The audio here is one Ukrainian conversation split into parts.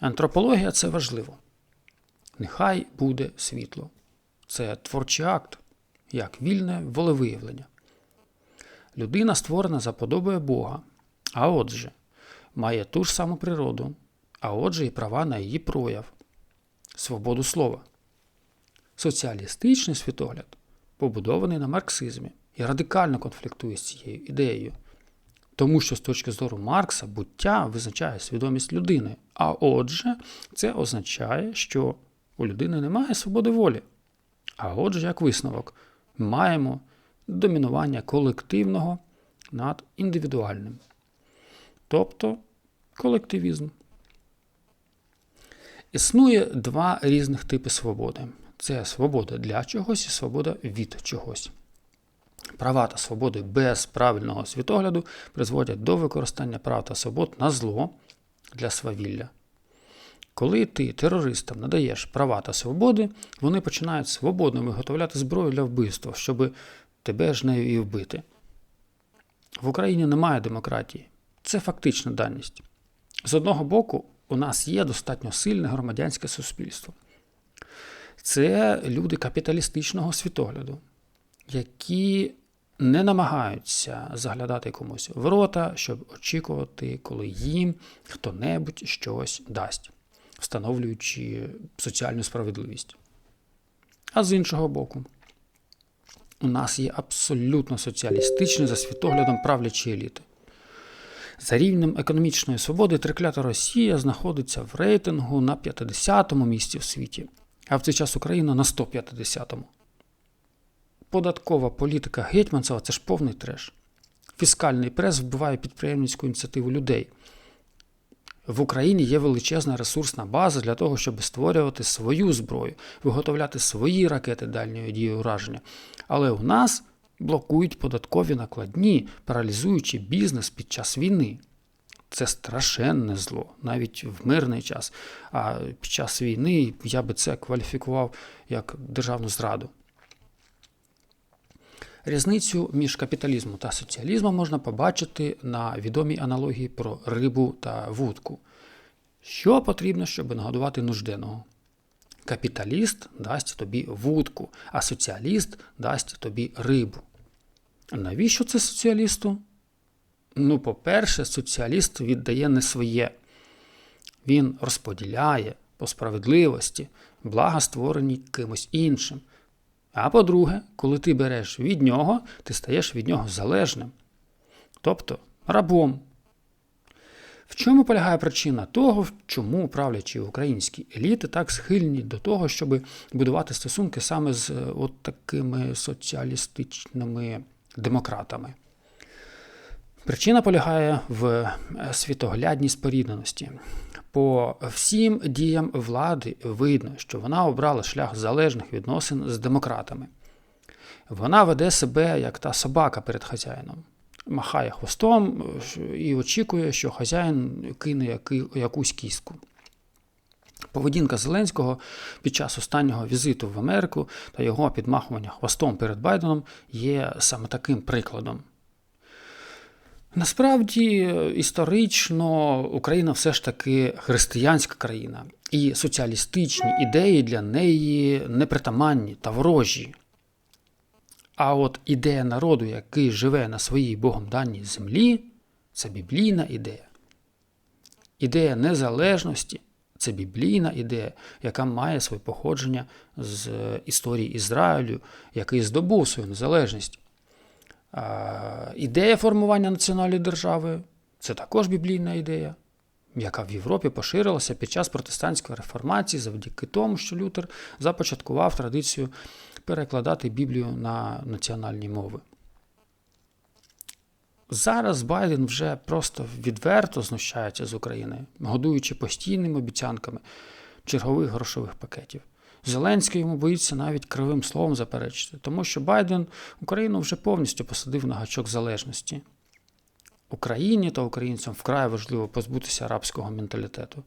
Антропологія це важливо. Нехай буде світло. Це творчий акт, як вільне волевиявлення. Людина створена за подобою Бога, а отже, має ту ж саму природу, а отже, і права на її прояв, свободу слова. Соціалістичний світогляд побудований на марксизмі і радикально конфліктує з цією ідеєю. Тому що з точки зору Маркса буття визначає свідомість людини. А отже, це означає, що у людини немає свободи волі. А отже, як висновок, маємо домінування колективного над індивідуальним. Тобто колективізм. Існує два різних типи свободи: це свобода для чогось і свобода від чогось. Права та свободи без правильного світогляду призводять до використання прав та свобод на зло для свавілля. Коли ти терористам надаєш права та свободи, вони починають свободно виготовляти зброю для вбивства, щоб тебе ж нею і вбити. В Україні немає демократії. Це фактична даність. З одного боку, у нас є достатньо сильне громадянське суспільство. Це люди капіталістичного світогляду, які не намагаються заглядати комусь в рота, щоб очікувати, коли їм хто-небудь щось дасть, встановлюючи соціальну справедливість. А з іншого боку, у нас є абсолютно соціалістичні за світоглядом правлячі еліти. За рівнем економічної свободи триклята Росія знаходиться в рейтингу на 50-му місці в світі, а в цей час Україна на 150-му. Податкова політика Гетьманцева це ж повний треш. Фіскальний прес вбиває підприємницьку ініціативу людей. В Україні є величезна ресурсна база для того, щоб створювати свою зброю, виготовляти свої ракети дальньої дії ураження. Але у нас блокують податкові накладні, паралізуючи бізнес під час війни. Це страшенне зло, навіть в мирний час. А під час війни я би це кваліфікував як державну зраду. Різницю між капіталізмом та соціалізмом можна побачити на відомій аналогії про рибу та вудку. Що потрібно, щоб нагодувати нужденного? Капіталіст дасть тобі вудку, а соціаліст дасть тобі рибу. Навіщо це соціалісту? Ну, по-перше, соціаліст віддає не своє. Він розподіляє по справедливості, блага створені кимось іншим. А по-друге, коли ти береш від нього, ти стаєш від нього залежним, тобто рабом. В чому полягає причина того, чому правлячі українські еліти так схильні до того, щоб будувати стосунки саме з от такими соціалістичними демократами? Причина полягає в світоглядній спорідненості. По всім діям влади видно, що вона обрала шлях залежних відносин з демократами. Вона веде себе як та собака перед хазяїном, махає хвостом і очікує, що хазяїн кине якусь кістку. Поведінка Зеленського під час останнього візиту в Америку та його підмахування хвостом перед Байденом є саме таким прикладом. Насправді, історично Україна все ж таки християнська країна, і соціалістичні ідеї для неї непритаманні та ворожі. А от ідея народу, який живе на своїй Богом даній землі, це біблійна ідея. Ідея незалежності це біблійна ідея, яка має своє походження з історії Ізраїлю, який здобув свою незалежність. Ідея формування національної держави це також біблійна ідея, яка в Європі поширилася під час протестантської реформації завдяки тому, що Лютер започаткував традицію перекладати Біблію на національні мови. Зараз Байден вже просто відверто знущається з України, годуючи постійними обіцянками чергових грошових пакетів. Зеленський йому боїться навіть кривим словом заперечити, тому що Байден Україну вже повністю посадив на гачок залежності. Україні та українцям вкрай важливо позбутися арабського менталітету.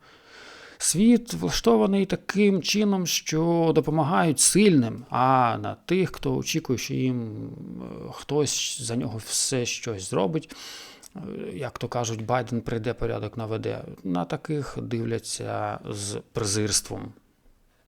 Світ влаштований таким чином, що допомагають сильним, а на тих, хто очікує, що їм е, хтось за нього все щось зробить, як то кажуть, Байден прийде порядок наведе. На таких дивляться з презирством.